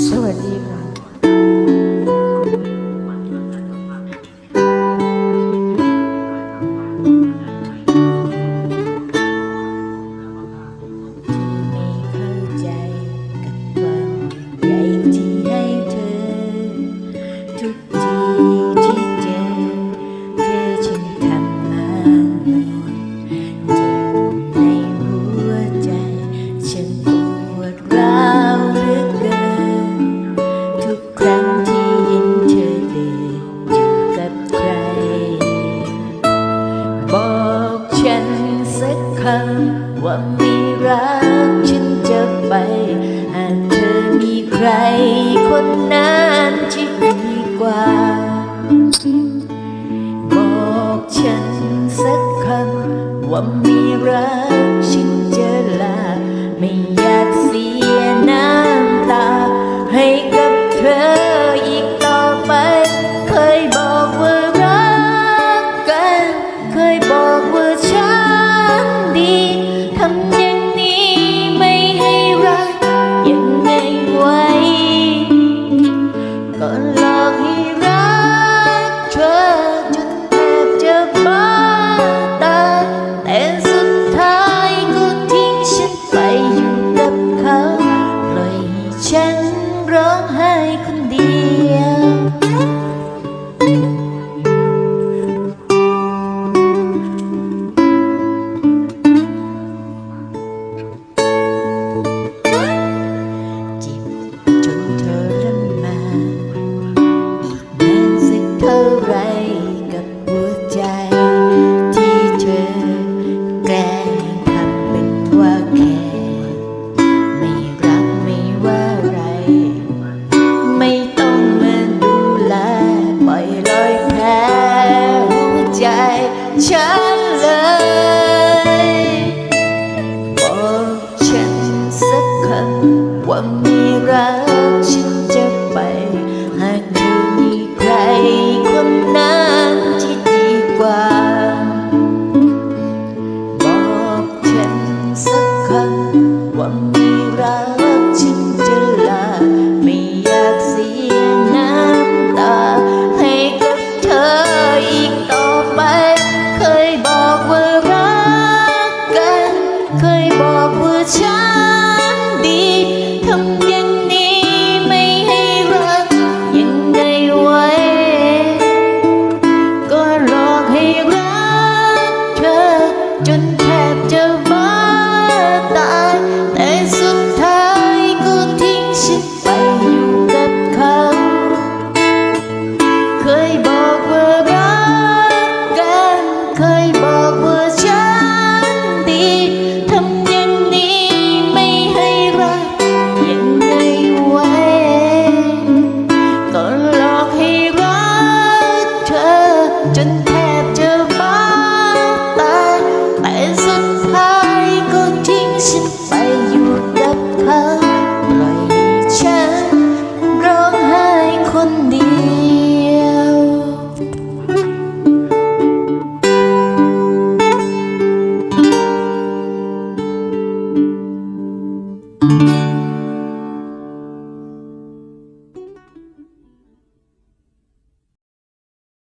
是我第一个 ว่ามีรักฉันจะไป หากเธอมีใครคนนั้นที่ดีกว่า บอกฉันสักคำว่ามีรัก What? ใจฉันเลยบอกฉันสักคำว่ามีรักฉัน thân จนแทบจะบ้าตายแต่สุดท้ายก็ทิ้งฉันไปอยู่กับเขาปล่อยฉันร้องไห้คนเดียว